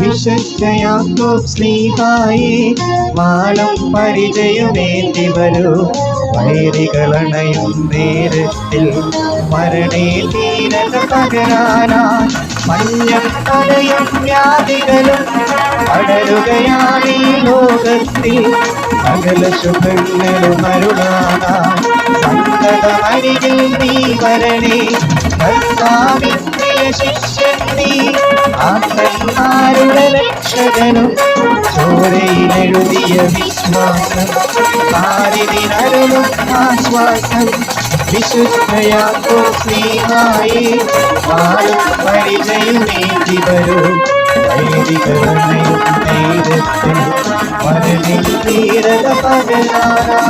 വിശുദ്ധയാക്കോ സ്നേഹായേ മാനം പരിചയമേന്തി വരൂ വൈരികളണയും നേരത്തിൽ മരണേ തീരത പകരാനാ മഞ്ഞം തടയും വ്യാധികളും പടരുകയാണ് ഈ ലോകത്തിൽ. സകല ശുഭങ്ങളും അരുളാനാ സന്തതമരികിൽ നീ വരണേ. കർത്താവിന്റെ ശിഷ്യൻ നീ ആത്മന്മാരുടെ രക്ഷകനും ചോരയിലെഴുതിയ വിശ്വാസം ആരിതിനരുളും ആശ്വാസം വിശുദ്ധയാക്കോ സ്നേഹായി ആളും പരിചയമേറ്റി വരൂ. വൈദികരണയും നേരത്തിൽ മരണിൽ തീരത പകരാനാ.